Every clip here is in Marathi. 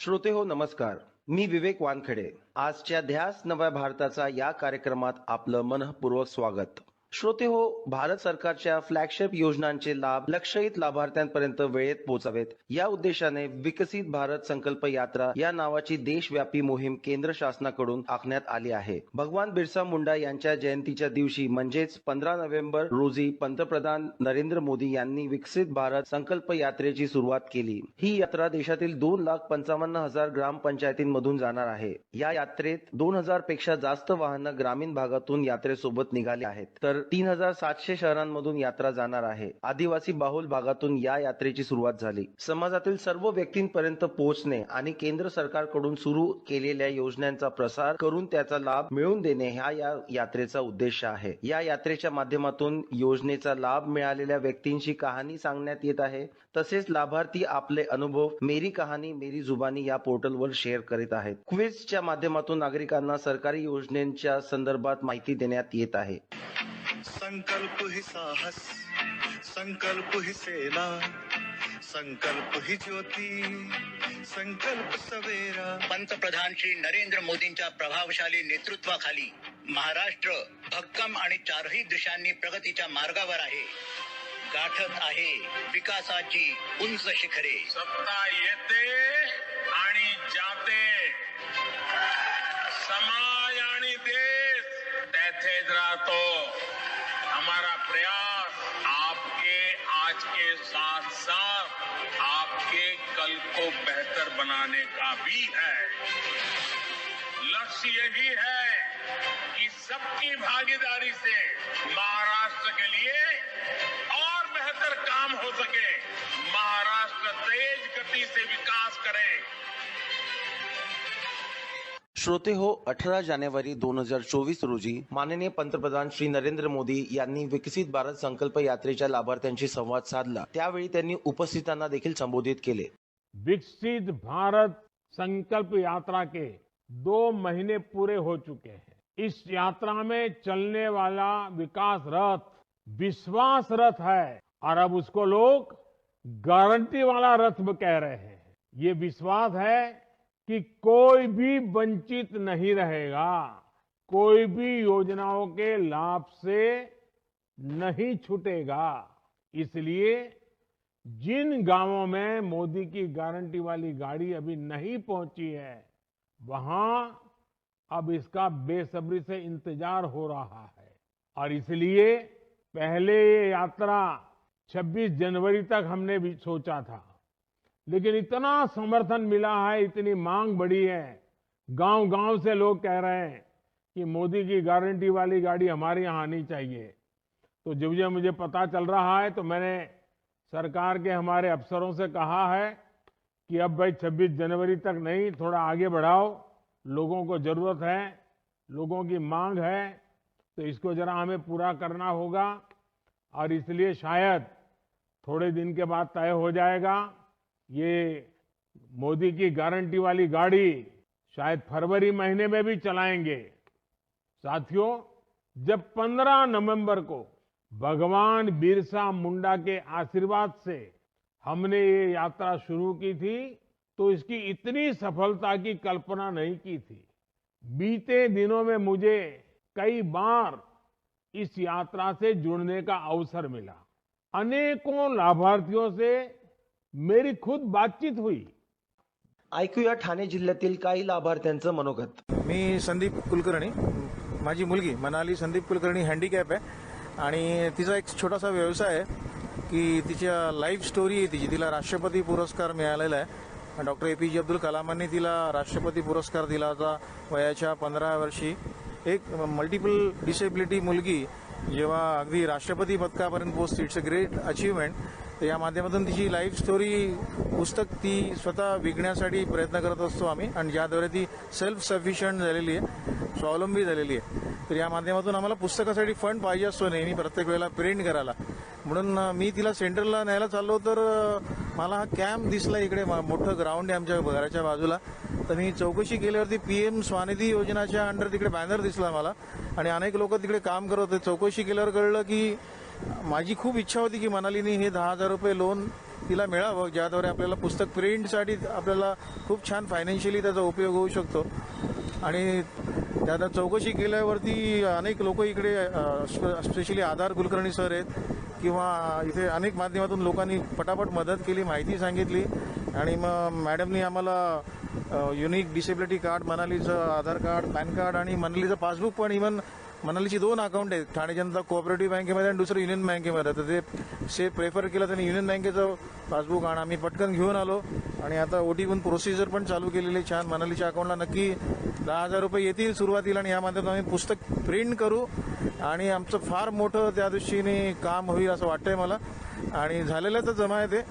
श्रोते हो नमस्कार. मी विवेक वानखडे. आजच्या ध्यास नव्या भारताचा या कार्यक्रमात आपलं मनपूर्वक स्वागत. श्रोते हो भारत सरकारच्या फ्लॅगशिप योजनांचे लाभ लक्षयित लाभार्थ्यांपर्यंत वेळेत पोहोचावेत. या उद्देशाने विकसित भारत संकल्प यात्रा या नावाची देशव्यापी मोहीम केंद्र शासनाकडून आखण्यात आली आहे. भगवान बिरसा मुंडा यांच्या जयंतीच्या दिवशी म्हणजेच पंधरा नोव्हेंबर रोजी पंतप्रधान नरेंद्र मोदी यांनी विकसित भारत संकल्प यात्रेची सुरुवात केली. ही यात्रा देशातील दोन लाख पंचावन्न हजार ग्रामपंचायतींमधून जाणार आहे. या यात्रेत दोन हजारपेक्षा जास्त वाहनं ग्रामीण भागातून यात्रेसोबत निघाली आहेत. तर तीन हजार सातशे शहरांमधून यात्रा जाणार आहे. आदिवासी बाहुल भागातून या यात्रेची सुरुवात झाली. समाजातील सर्व व्यक्तींपर्यंत पोहोचणे आणि केंद्र सरकारकडून सुरू केलेल्या योजनांचा प्रसार करून त्याचा लाभ मिळवून देणे हा या यात्रेचा उद्देश आहे. या यात्रेच्या माध्यमातून योजनेचा लाभ मिळालेल्या व्यक्तींची कहाणी सांगण्यात येत आहे. तसेच लाभार्थी आपले अनुभव मेरी कहाणी मेरी जुबानी या पोर्टलवर शेअर करीत आहेत. क्विजच्या माध्यमातून नागरिकांना सरकारी योजनेच्या संदर्भात माहिती देण्यात येत आहे. संकल्प ही साहस संकल्प ही सेना संकल्प ही ज्योती संकल्प सवेरा. पंतप्रधान श्री नरेंद्र मोदींच्या प्रभावशाली नेतृत्वाखाली महाराष्ट्र भक्कम आणि चारही दिशांनी प्रगतीच्या मार्गावर आहे. गाठत आहे विकासाची उंच शिखरे. सत्ता येते आणि जाते. समाज आणि देश तेथेच राहतो. हमारा प्रयास आपके, आज के साथ साथ आपके कल को बेहतर बनाने का भी है। लक्ष्य यही है कि सबकी भागीदारी से महाराष्ट्र के लिए और बेहतर काम हो सके। महाराष्ट्र तेज गति से विकास करे। श्रोते हो अठरा जानेवारी दोन हज़ार चोवीस रोजी माननीय पंतप्रधान श्री नरेंद्र मोदी यांनी विकसित भारत संकल्प यात्रेच्या लाभार्थ्यांशी संवाद साधला. त्यावेळी त्यांनी उपस्थितांना देखील संबोधित केले. विकसित भारत संकल्प यात्रा के दो महीने पूरे हो चुके हैं। इस यात्रा में चलने वाला विकास रथ विश्वास रथ है और अब उसको लोग गारंटी वाला रथ कह रहे हैं। ये विश्वास है कि कोई भी वंचित नहीं रहेगा, कोई भी योजनाओं के लाभ से नहीं छूटेगा। इसलिए जिन गाँवों में मोदी की गारंटी वाली गाड़ी अभी नहीं पहुँची है, वहाँ अब इसका बेसब्री से इंतज़ार हो रहा है। और इसलिए पहले ये यात्रा 26 जनवरी तक हमने भी सोचा था। लेकिन इतना समर्थन मिला है, इतनी मांग बढ़ी है। गाँव गाँव से लोग कह रहे हैं कि मोदी की गारंटी वाली गाड़ी हमारे यहाँ आनी चाहिए। तो जब जब मुझे पता चल रहा है तो मैंने सरकार के हमारे अफसरों से कहा है कि अब भाई 26 जनवरी तक नहीं, थोड़ा आगे बढ़ाओ। लोगों को ज़रूरत है, लोगों की मांग है तो इसको जरा हमें पूरा करना होगा। और इसलिए शायद थोड़े दिन के बाद तय हो जाएगा ये मोदी की गारंटी वाली गाड़ी शायद फरवरी महीने में भी चलाएँगे। साथियों, जब 15 नवंबर को भगवान बिरसा मुंडा के आशीर्वाद से हमने ये यात्रा शुरू की थी तो इसकी इतनी सफलता की कल्पना नहीं की थी। बीते दिनों में मुझे कई बार इस यात्रा से जुड़ने का अवसर मिला। अनेकों लाभार्थियों से मेरी खुद बातचीत हुई। ऐकूया ठाणे जिल्ह्यातील काही लाभार्थ्यांचं मनोगत. मी संदीप कुलकर्णी. माझी मुलगी मनाली संदीप कुलकर्णी हँडिकॅप आहे. आणि तिचा एक छोटासा व्यवसाय आहे की तिच्या लाईफ स्टोरी आहे तिची. तिला राष्ट्रपती पुरस्कार मिळालेला आहे. डॉक्टर ए पी जे अब्दुल कलामांनी तिला राष्ट्रपती पुरस्कार दिला होता वयाच्या पंधरा वर्षी. एक मल्टिपल डिसेबिलिटी मुलगी जेव्हा अगदी राष्ट्रपती पदकापर्यंत पोहोचते. इट्स अ ग्रेट अचीवमेंट तर या माध्यमातून तिची लाईफ स्टोरी पुस्तक ती स्वतः विकण्यासाठी प्रयत्न करत असतो आम्ही. आणि ज्याद्वारे ती सेल्फ सफिशियंट झालेली आहे स्वावलंबी झालेली आहे तर या माध्यमातून आम्हाला पुस्तकासाठी फंड पाहिजे असतो नेहमी प्रत्येक वेळेला प्रिंट करायला. म्हणून मी तिला सेंटरला न्यायला चाललो तर मला हा कॅम्प दिसला इकडे मोठं ग्राउंड आहे आमच्या घराच्या बाजूला. तर मी चौकशी केल्यावरती पी एम स्वानिधी योजनाच्या अंडर तिकडे बॅनर दिसला मला. आणि अनेक लोक तिकडे काम करत होते. चौकशी केल्यावर कळलं की माझी खूप इच्छा होती की मनालीने हे दहा हजार रुपये लोन तिला मिळावं ज्याद्वारे आपल्याला पुस्तक प्रिंटसाठी आपल्याला खूप छान फायनान्शियली त्याचा उपयोग होऊ शकतो. आणि त्यात चौकशी केल्यावरती अनेक लोक इकडे स्पेशली आधार कुलकर्णी सर आहेत किंवा इथे अनेक माध्यमातून लोकांनी पटापट मदत केली माहिती सांगितली. आणि मग मॅडमनी आम्हाला युनिक डिसेबिलिटी कार्ड मनालीचं आधार कार्ड पॅन कार्ड आणि मनालीचं पासबुक पण इव्हन मनालीची दोन अकाउंट आहेत. ठाणे जनता कोऑपरेटिव्ह बँकेमध्ये आणि दुसरं युनियन बँकेमध्ये. तर ते से प्रेफर केलं त्यांनी युनियन बँकेचं पासबुक आणि. आम्ही पटकन घेऊन आलो. आणि आता ओटी पण प्रोसिजर पण चालू केलेली छान मनालीच्या अकाउंटला नक्की दहा हजार रुपये येतील सुरुवातीला आणि या माध्यमातून आम्ही पुस्तक प्रिंट करू. आणि आमचं फार मोठं त्या दृष्टीने काम होईल असं वाटतंय मला. आणि झालेलं तर जमा आहे ते.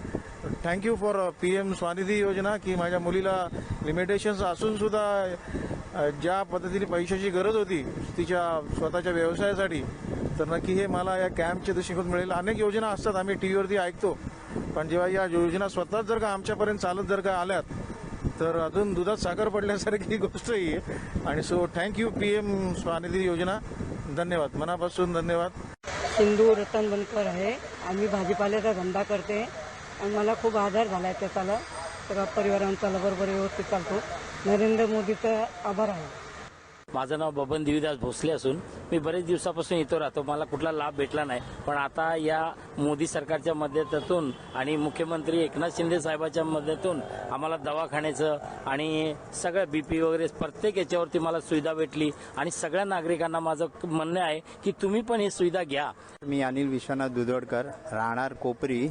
Thank you for P M Svanidhi योजना की माझ्या मुलीला लिमिटेशन्स असून सुद्धा ज्या पद्धतीने पैशाची गरज होती तिच्या स्वतःच्या व्यवसायासाठी तर नक्की हे मला या कॅम्पच्या दृष्टिकोन मिळेल. अनेक योजना असतात आम्ही टी व्हीवरती ऐकतो. पण जेव्हा या योजना स्वतःच जर का आमच्यापर्यंत चालत जर का आल्यात तर अजून दुधात साखर पडल्यासारखी गोष्ट ही आहे. आणि so thank you PM M Svanidhi योजना. धन्यवाद. मनापासून धन्यवाद. सिंधू रतन बनकर आहे. आम्ही भाजीपाल्याचा धंदा करते. आणि मला खूप आधार झाला आहे त्याचा परिवारांचा परिवार बरोबर व्यवस्थित चालतो. नरेंद्र मोदीचा आभार आहे. माझं नाव बबन देवीदास भोसले असून मी बरेच दिवसापासून इथं राहतो. मला कुठला लाभ भेटला नाही. पण आता या मोदी सरकारच्या मदतीतून आणि मुख्यमंत्री एकनाथ शिंदे साहेबाच्या मदतीतून आम्हाला दवाखान्याचं आणि सगळं बीपी वगैरे प्रत्येक याच्यावरती मला सुविधा भेटली. आणि सगळ्या नागरिकांना माझं म्हणणं आहे की तुम्ही पण ही सुविधा घ्या. मी अनिल विश्वनाथ दुधोडकर राहणार कोपरी.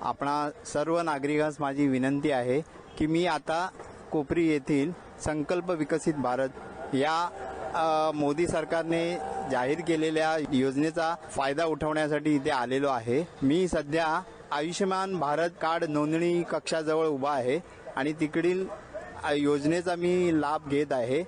आपणा सर्व नागरिकांस माझी विनंती आहे की मी आता कोपरी येथील संकल्प विकसित भारत या मोदी सरकारने जाहीर केलेल्या योजनेचा फायदा उठवण्यासाठी इथे आलेलो आहे. मी सध्या आयुष्यमान भारत कार्ड नोंदणी कक्षाजवळ उभा आहे आणि तिकडील योजनेचा मी लाभ घेत आहे.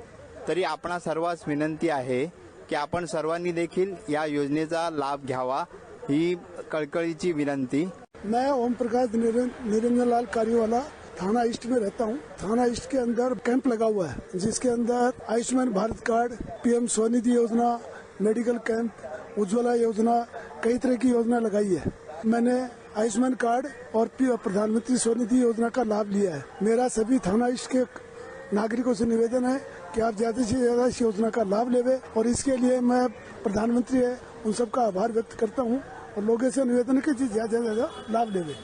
तरी आपणा सर्वांस विनंती आहे की आपण सर्वांनी देखील या योजनेचा लाभ घ्यावा ही कळकळीची विनंती. मैं ओम प्रकाश निरंजनलाल कारीवाला थाना ईस्ट में रहता हूँ। थाना ईस्ट के अंदर कैंप लगा हुआ है, जिसके अंदर आयुष्मान भारत कार्ड, पीएम स्वनिधि योजना, मेडिकल कैंप, उज्ज्वला योजना, कई तरह की योजना लगाई है। मैंने आयुष्मान कार्ड और प्रधानमंत्री स्वनिधि योजना का लाभ लिया है। मेरा सभी थाना ईस्ट के नागरिकों से निवेदन है कि आप ज़्यादा से ज़्यादा इस योजना का लाभ लेवे और इसके लिए मैं प्रधानमंत्री है। उन सबका आभार व्यक्त करता हूँ और लोगों से निवेदन है कि ज़्यादा से ज़्यादा लाभ लेवे।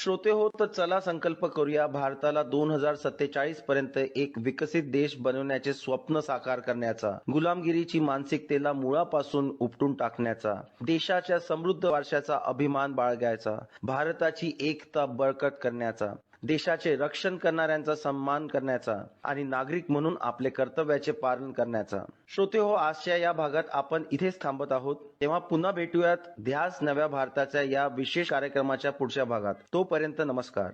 श्रोते हो तर चला संकल्प करूया भारताला दोन हजार सत्तेचाळीस पर्यंत एक विकसित देश बनवण्याचे स्वप्न साकार करण्याचा. गुलामगिरीची मानसिकतेला मुळापासून उपटून टाकण्याचा. देशाच्या समृद्ध वारशाचा अभिमान बाळगायचा. भारताची एकता बळकट करण्याचा. देशाचे रक्षण करणाऱ्यांचा सन्मान करण्याचा आणि नागरिक म्हणून आपले कर्तव्याचे पालन करण्याचा. श्रोते हो आजच्या या भागात आपण इथेच थांबत आहोत. तेव्हा पुन्हा भेटूयात ध्यास नव्या भारताच्या या विशेष कार्यक्रमाच्या पुढच्या भागात. तोपर्यंत नमस्कार.